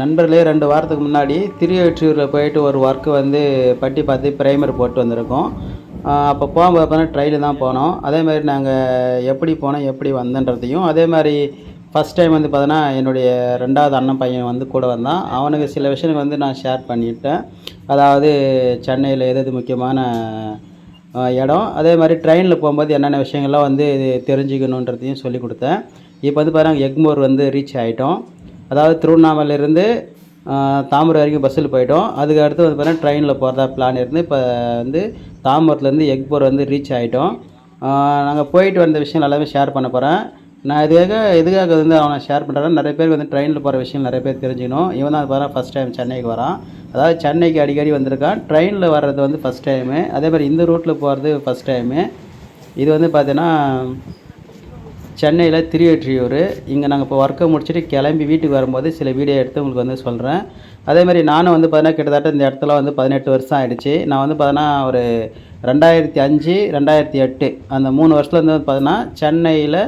நண்பர்களே ரெண்டு வாரத்துக்கு முன்னாடி திருவெற்றியூரில் போயிட்டு ஒரு ஒர்க்கு வந்து பட்டி பார்த்து ப்ரைமர் போட்டு வந்திருக்கோம். அப்போ போகும்போது பார்த்தோன்னா ட்ரெயினில் தான் போனோம். அதே மாதிரி நாங்கள் எப்படி போனோம் எப்படி வந்தன்றதையும் அதே மாதிரி ஃபஸ்ட் டைம் வந்து பார்த்தோன்னா என்னுடைய ரெண்டாவது அண்ணன் பையன் வந்து கூட வந்தான். அவனுக்கு சில விஷயங்கள் வந்து நான் ஷேர் பண்ணிட்டேன். அதாவது சென்னையில் எது எது முக்கியமான இடம். அதே மாதிரி ட்ரெயினில் போகும்போது என்னென்ன விஷயங்கள்லாம் வந்து தெரிஞ்சுக்கணுன்றதையும் சொல்லி கொடுத்தேன். இப்போ வந்து பாருங்கள் எக்மோர் வந்து ரீச் ஆகிட்டோம் அதாவது திருவண்ணாமலையிலேருந்து தாம்பரம் வரைக்கும் பஸ்ஸில் போயிட்டோம். அதுக்கு அடுத்து வந்து பார்த்தீங்கன்னா ட்ரெயினில் போகிறதா பிளான் இருந்து இப்போ வந்து தாம்பரத்துலேருந்து எக்போர் வந்து ரீச் ஆகிட்டோம் நாங்கள் போயிட்டு வந்த விஷயம் எல்லாமே ஷேர் பண்ண போகிறேன் நான் இதுக்காக எதுக்காக வந்து அவனை ஷேர் பண்ணுறேன் நிறைய பேர் வந்து ட்ரெயினில் போகிற விஷயம் நிறைய பேர் தெரிஞ்சுக்கணும். இவன் தான் பார்த்தா ஃபஸ்ட் டைம் சென்னைக்கு வரான். அதாவது சென்னைக்கு அடிக்கடி வந்திருக்கான். ட்ரெயினில் வர்றது வந்து ஃபஸ்ட் டைமு அதே மாதிரி இந்த ரூட்டில் போகிறது ஃபஸ்ட் டைமு இது வந்து பார்த்தீங்கன்னா சென்னையில் திருவெற்றியூர். இங்கே நாங்கள் இப்போ ஒர்க்கை முடிச்சுட்டு கிளம்பி வீட்டுக்கு வரும்போது சில வீடியோ எடுத்து உங்களுக்கு வந்து சொல்கிறேன் அதே மாதிரி நானும் வந்து பார்த்தீங்கன்னா கிட்டத்தட்ட இந்த இடத்துல வந்து பதினெட்டு வருஷம் ஆகிடுச்சு நான் வந்து பார்த்தீங்கன்னா ஒரு ரெண்டாயிரத்தி அஞ்சு ரெண்டாயிரத்தி எட்டு அந்த மூணு வருஷத்துல வந்து பார்த்தீங்கன்னா சென்னையில்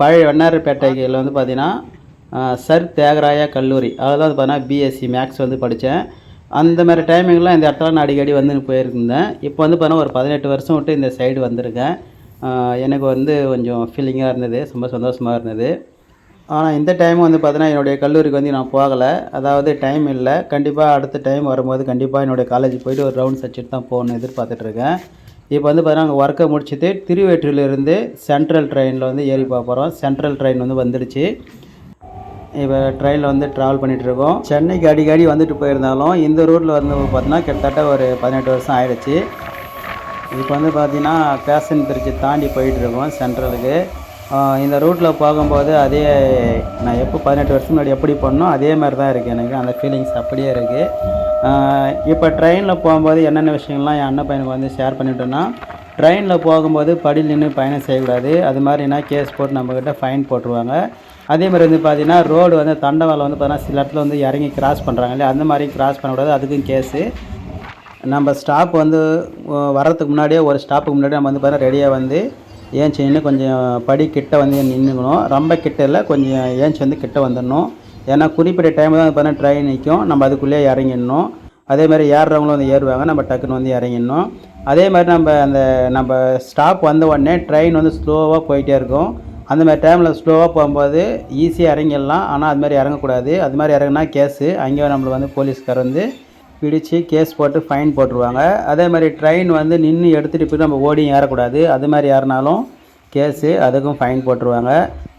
பழைய வண்ணாரப்பேட்டையில் வந்து பார்த்தீங்கன்னா சர் தியாகராயா கல்லூரி. அதில் வந்து பார்த்தீங்கன்னா பிஎஸ்சி மேக்ஸ் வந்து படித்தேன் அந்த மாதிரி டைமிங்லாம் இந்த இடத்துல நான் அடிக்கடி வந்து போயிருந்தேன். இப்போ வந்து பார்த்தீங்கன்னா ஒரு பதினெட்டு வருஷம் விட்டு இந்த சைடு வந்திருக்கேன். எனக்கு வந்து கொஞ்சம் ஃபீலிங்காக இருந்தது ரொம்ப சந்தோஷமாக இருந்தது. ஆனால் இந்த டைம் வந்து பார்த்தீங்கன்னா என்னுடைய கல்லூரிக்கு வந்து நான் போகலை. அதாவது டைம் இல்லை. கண்டிப்பாக அடுத்த டைம் வரும்போது கண்டிப்பாக என்னுடைய காலேஜ் போயிட்டு ஒரு ரவுண்ட்ஸ் அடிச்சுட்டு தான் போகணும்னு எதிர்பார்த்துட்ருக்கேன் இப்போ வந்து பார்த்தீங்கன்னா அங்கே ஒர்க்கை முடிச்சுட்டு திருவேற்றிலிருந்து சென்ட்ரல் ட்ரெயினில் வந்து ஏறி பார்க்க போகிறோம் சென்ட்ரல் ட்ரெயின் வந்து வந்துடுச்சு. இப்போ ட்ரெயினில் வந்து ட்ராவல் பண்ணிகிட்ருக்கோம் சென்னைக்கு அடிக்கடி வந்துட்டு போயிருந்தாலும் இந்த ரூட்டில் வந்து பார்த்தீங்கன்னா கிட்டத்தட்ட ஒரு பதினெட்டு வருஷம் ஆயிடுச்சு. இப்போ வந்து பார்த்தீங்கன்னா பேசன் பிரிட்ஜ் தாண்டி போயிட்டுருக்கோம் சென்ட்ரலுக்கு இந்த ரூட்டில் போகும்போது அதே நான் எப்போ பதினெட்டு வருஷம் முன்னாடி எப்படி பண்ணோம் அதே மாதிரி தான் இருக்குது எனக்கு. அந்த ஃபீலிங்ஸ் அப்படியே இருக்குது இப்போ ட்ரெயினில் போகும்போது என்னென்ன விஷயங்கள்லாம் என் அண்ணன் பையனுக்கு வந்து ஷேர் பண்ணிட்டோன்னா ட்ரெயினில் போகும்போது படியில் நின்று பயணம் செய்யக்கூடாது. அது மாதிரினா கேஸ் போட்டு நம்மக்கிட்ட ஃபைன் போட்டுருவாங்க. அதே மாதிரி வந்து பார்த்தீங்கன்னா ரோடு வந்து தண்டவாளம் வந்து பார்த்தீங்கன்னா சில இடத்துல வந்து இறங்கி கிராஸ் பண்ணுறாங்க இல்லையா? அந்த மாதிரி கிராஸ் பண்ணக்கூடாது. அதுக்கும் கேஸு நம்ம ஸ்டாப் வந்து வரதுக்கு வர்றதுக்கு முன்னாடியே ஒரு ஸ்டாப்புக்கு முன்னாடி நம்ம வந்து பார்த்தா ரெடியாக வந்து ஏஞ்சி நின்று கொஞ்சம் படி கிட்ட வந்து நின்றுக்கணும் ரொம்ப கிட்ட இல்லை கொஞ்சம் ஏஞ்சி வந்து கிட்ட வந்துடணும். ஏன்னா குறிப்பிட்ட டைம் தான் பார்த்தீங்கன்னா ட்ரெயின் நிற்கும் நம்ம அதுக்குள்ளேயே இறங்கிடணும். அதே மாதிரி ஏறுறவங்களும் வந்து ஏறுவாங்க. நம்ம டக்குன்னு வந்து இறங்கிடணும். அதே மாதிரி நம்ம அந்த நம்ம ஸ்டாப் வந்த உடனே ட்ரெயின் வந்து ஸ்லோவாக போயிட்டே இருக்கும். அந்த மாதிரி டைமில் ஸ்லோவாக போகும்போது ஈஸியாக இறங்கிடலாம். ஆனால் அது மாதிரி இறங்கக்கூடாது. அது மாதிரி இறங்குனா கேஸு. அங்கேயும் நம்மளை வந்து போலீஸ்கார் வந்து பிடிச்சு கேஸ் போட்டு ஃபைன் போட்டுருவாங்க. அதே மாதிரி ட்ரெயின் வந்து நின்று எடுத்துகிட்டு போய் நம்ம ஓடியும் ஏறக்கூடாது. அது மாதிரி ஏறினாலும் கேஸு அதுக்கும் ஃபைன் போட்டுருவாங்க.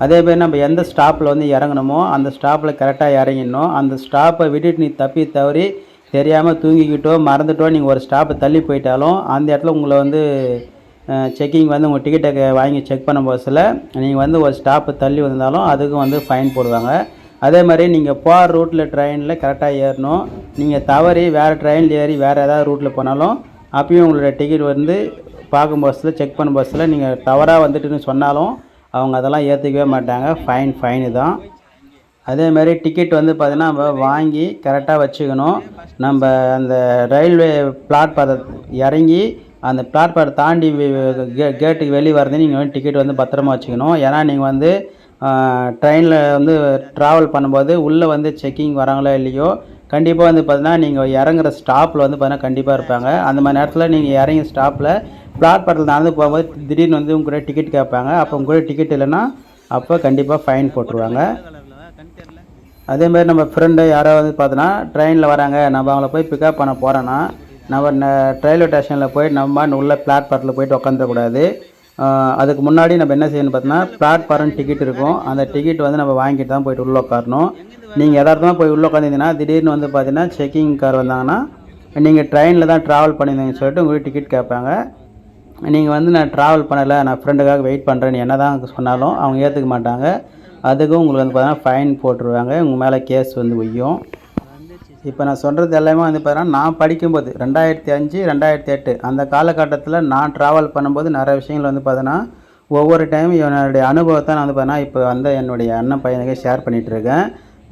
அதே மாதிரி நம்ம எந்த ஸ்டாப்பில் வந்து இறங்கணுமோ அந்த ஸ்டாப்பில் கரெக்டாக இறங்கிடணும். அந்த ஸ்டாப்பை விட்டுட்டு நீ தப்பி தவறி தெரியாமல் தூங்கிக்கிட்டோ மறந்துட்டோ நீங்கள் ஒரு ஸ்டாப்பை தள்ளி போயிட்டாலும் அந்த இடத்துல உங்களை வந்து செக்கிங் வந்து உங்கள் டிக்கெட்டை வாங்கி செக் பண்ணும் போதில் நீங்கள் வந்து ஒரு ஸ்டாப்பு தள்ளி வந்தாலும் அதுக்கும் வந்து ஃபைன் போடுவாங்க. அதே மாதிரி நீங்கள் போகிற ரூட்டில் ட்ரெயினில் கரெக்டாக ஏறணும். நீங்கள் தவறி வேறு ட்ரெயினில் ஏறி வேறு ஏதாவது ரூட்டில் போனாலும் அப்பயும் உங்களோட டிக்கெட் வந்து பார்க்கும் பஸ்ஸில் செக் பண்ணும் பஸ்ஸில் நீங்கள் தவறாக வந்துட்டுன்னு சொன்னாலும் அவங்க அதெல்லாம் ஏற்றுக்கவே மாட்டாங்க. ஃபைன் ஃபைனு தான். அதே மாதிரி டிக்கெட் வந்து பார்த்தீங்கன்னா நம்ம வாங்கி கரெக்டாக வச்சுக்கணும். நம்ம அந்த ரயில்வே பிளாட்பாதை இறங்கி அந்த பிளாட்பாதை தாண்டி கே கேட்டுக்கு வெளியே வரது நீங்கள் வந்து டிக்கெட் வந்து பத்திரமா வச்சுக்கணும். ஏன்னா நீங்கள் வந்து ட்ரெயினில் வந்து ட்ராவல் பண்ணும்போது உள்ளே வந்து செக்கிங் வராங்களோ இல்லையோ கண்டிப்பாக வந்து பார்த்தீங்கன்னா நீங்கள் இறங்குற ஸ்டாப்பில் வந்து பார்த்தீங்கன்னா கண்டிப்பாக இருப்பாங்க. அந்த மாதிரி நேரத்தில் நீங்கள் இறங்கி ஸ்டாப்பில் பிளாட்பாரத்தில் நடந்து போகும்போது திடீர்னு வந்து உங்கள்கிட்ட கூட டிக்கெட் கேட்பாங்க. அப்போ உங்கள்கிட்ட கூட டிக்கெட் இல்லைன்னா அப்போ கண்டிப்பாக ஃபைன் போட்டுருவாங்க. அதே மாதிரி நம்ம ஃப்ரெண்டு யாராவது பார்த்தோன்னா ட்ரெயினில் வராங்க. நம்ம அவங்கள போய் பிக்கப் பண்ண போகிறோன்னா நம்ம ரயில்வே ஸ்டேஷனில் போய் நம்ம உள்ள பிளாட்பாரத்தில் போயிட்டு உட்காந்துடக்கூடாது அதுக்கு முன்னாடி நம்ம என்ன செய்யணும் பார்த்தோன்னா பிளாட்பாரம் டிக்கெட் இருக்கும். அந்த டிக்கெட் வந்து நம்ம வாங்கிட்டு தான் போயிட்டு உள்ளே உட்காரணும் நீங்கள் எதார்த்தமாக போய் உள்ளே உட்காந்துருந்தீங்கன்னா திடீர்னு வந்து பார்த்தீங்கன்னா செக்கிங் கார் வந்தாங்கன்னா நீங்கள் ட்ரெயினில் தான் ட்ராவல் பண்ணியிருந்தீங்கன்னு சொல்லிட்டு உங்களுக்கு டிக்கெட் கேட்பாங்க. நீங்கள் வந்து நான் ட்ராவல் பண்ணலை நான் ஃப்ரெண்டுக்காக வெயிட் பண்ணுறேன்னு என்ன தான் சொன்னாலும் அவங்க ஏற்றுக்க மாட்டாங்க. அதுக்கும் உங்களுக்கு வந்து பார்த்தீங்கன்னா ஃபைன் போட்டுருவாங்க. உங்கள் மேலே கேஸ் வந்து ஒய்யும் இப்போ நான் சொல்கிறது எல்லாமே வந்து பார்த்தீங்கன்னா நான் படிக்கும்போது ரெண்டாயிரத்தி அஞ்சு ரெண்டாயிரத்தி எட்டு அந்த காலகட்டத்தில் நான் ட்ராவல் பண்ணும்போது நிறைய விஷயங்கள் வந்து பார்த்தோன்னா ஒவ்வொரு டைம் என்னுடைய அனுபவத்தை நான் வந்து பார்த்தீங்கன்னா இப்போ வந்து என்னுடைய அண்ணன் பையனுக்கு ஷேர் பண்ணிகிட்ருக்கேன்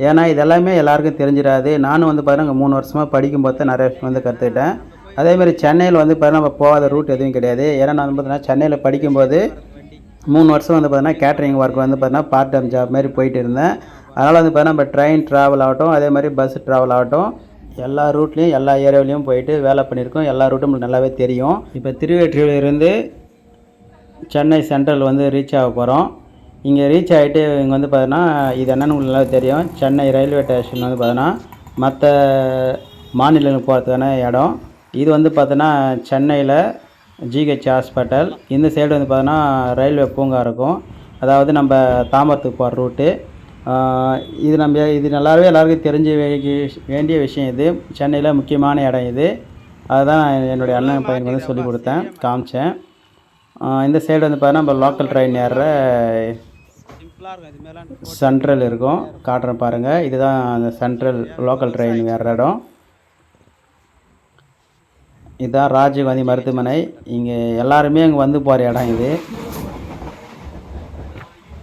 ஏன்னா இதெல்லாமே எல்லாருக்கும் தெரிஞ்சிடாது. நானும் வந்து பார்த்தீங்கன்னா மூணு வருஷமாக படிக்கும்போது தான் நிறைய விஷயம் வந்து கற்றுக்கிட்டேன் அதேமாதிரி சென்னையில் வந்து பார்த்தீங்கன்னா நம்ம போகாத ரூட் எதுவும் கிடையாது. ஏன்னா நான் வந்து பார்த்தீங்கன்னா சென்னையில் படிக்கும்போது மூணு வருஷம் வந்து பார்த்தீங்கன்னா கேட்ரிங் ஒர்க் வந்து பார்த்தீங்கன்னா பார்ட் டைம் ஜாப் மாதிரி போயிட்டு இருந்தேன். அதனால் வந்து பார்த்தீங்கன்னா நம்ம ட்ரெயின் ட்ராவல் ஆகட்டும் அதே மாதிரி பஸ் ட்ராவல் ஆகட்டும் எல்லா ரூட்லேயும் எல்லா ஏரியாவிலையும் போயிட்டு வேலை பண்ணியிருக்கோம். எல்லா ரூட்டும் நம்மளுக்கு நல்லாவே தெரியும். இப்போ திருவேற்றியிலிருந்து சென்னை சென்ட்ரல் வந்து ரீச் ஆக போகிறோம் இங்கே ரீச் ஆகிட்டு இங்கே வந்து பார்த்தீங்கன்னா இது என்னென்னு உங்களுக்கு நல்லா தெரியும். சென்னை ரயில்வே ஸ்டேஷன் வந்து பார்த்தீங்கன்னா மற்ற மாநிலங்களுக்கு போகிறதுக்கான இடம். இது வந்து பார்த்தோன்னா சென்னையில் ஜிஹெச் ஹாஸ்பிட்டல் இந்த சைடு வந்து பார்த்தோன்னா ரயில்வே பூங்கா இருக்கும். அதாவது நம்ம தாம்பரத்துக்கு போகிற ரூட்டு இது நம்ம இது நல்லாவே எல்லாருக்கும் தெரிஞ்ச வேண்டிய- விஷயம் இது. சென்னையில் முக்கியமான இடம் இது. அதுதான் என்னுடைய அண்ணன் பையனுக்கு வந்து சொல்லி கொடுத்தேன் காமிச்சேன். இந்த சைடு வந்து பார்த்தா நம்ம லோக்கல் ட்ரெயின் ஏறுற சென்ட்ரல் இருக்கும். காட்டுறேன் பாருங்கள் இதுதான் அந்த சென்ட்ரல் லோக்கல் ட்ரெயின் ஏறுற இடம். இதுதான் ராஜீவ்காந்தி மருத்துவமனை. இங்கே எல்லாருமே இங்கே வந்து போகிற இடம் இது.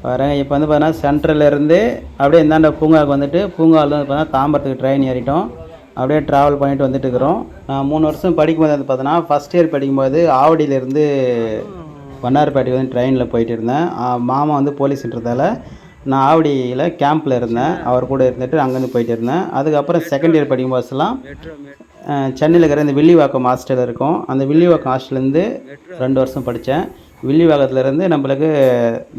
பாருங்க இப்போ வந்து பார்த்தீங்கன்னா சென்ட்ரல்ல இருந்து அப்படியே இந்தாண்ட பூங்காவுக்கு வந்துட்டு பூங்காவில் வந்து பார்த்தீங்கன்னா தாம்பரத்துக்கு ட்ரெயின் ஏறிட்டோம். அப்படியே ட்ராவல் பண்ணிட்டு வந்துட்டு இருக்கிறோம். நான் மூணு வருஷம் படிக்கும்போது வந்து பார்த்தோன்னா ஃபஸ்ட் இயர் படிக்கும்போது ஆவடியிலேருந்து வண்ணாரப்பேட்டைக்கு வந்து ட்ரெயினில் போயிட்டு இருந்தேன். மாமா வந்து போலீஸ்ன்றதால நான் ஆவடியில் கேம்பில் இருந்தேன். அவர் கூட இருந்துட்டு அங்கேருந்து போயிட்டு இருந்தேன். அதுக்கப்புறம் செகண்ட் இயர் படிக்கும்போதெல்லாம் அஹ், சென்னையில் இருக்கிற இந்த வில்லிவாக்கம் ஹாஸ்டல் இருக்கும். அந்த வில்லிவாக்கம் ஹாஸ்டல்லேருந்து ரெண்டு வருஷம் படித்தேன். வில்லிவாக்கத்துலேருந்து நம்மளுக்கு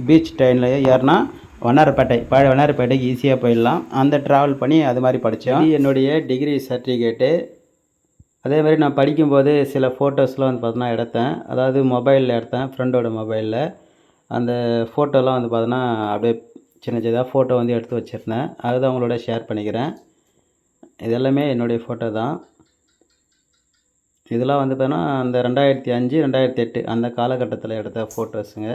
பீச் ட்ரெயினில் ஏறினா வண்ணாரப்பேட்டை பழைய வண்ணாரப்பேட்டைக்கு ஈஸியாக போயிடலாம். அந்த ட்ராவல் பண்ணி அது மாதிரி படித்தோம் என்னுடைய டிகிரி சர்டிஃபிகேட்டு அதே மாதிரி நான் படிக்கும்போது சில ஃபோட்டோஸ்லாம் வந்து பார்த்தோன்னா எடுத்தேன். அதாவது மொபைலில் எடுத்தேன் ஃப்ரெண்டோட மொபைலில் அந்த ஃபோட்டோலாம் வந்து பார்த்தோன்னா அப்படியே சின்ன சின்னதாக ஃபோட்டோ வந்து எடுத்து வச்சுருந்தேன். அதுதான் உங்களோட ஷேர் பண்ணிக்கிறேன். இது எல்லாமே என்னுடைய ஃபோட்டோ தான். இதெல்லாம் வந்து பார்த்தோன்னா அந்த ரெண்டாயிரத்தி அஞ்சு ரெண்டாயிரத்தி எட்டு அந்த காலகட்டத்தில் எடுத்த ஃபோட்டோஸுங்க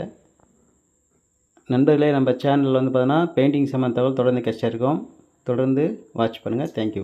நண்பர்களே நம்ம சேனலில் வந்து பார்த்தோன்னா பெயிண்டிங் சம்மந்த தகவல் தொடர்ந்து கஷ்டம் இருக்கும். தொடர்ந்து வாட்ச் பண்ணுங்கள் தேங்க்யூ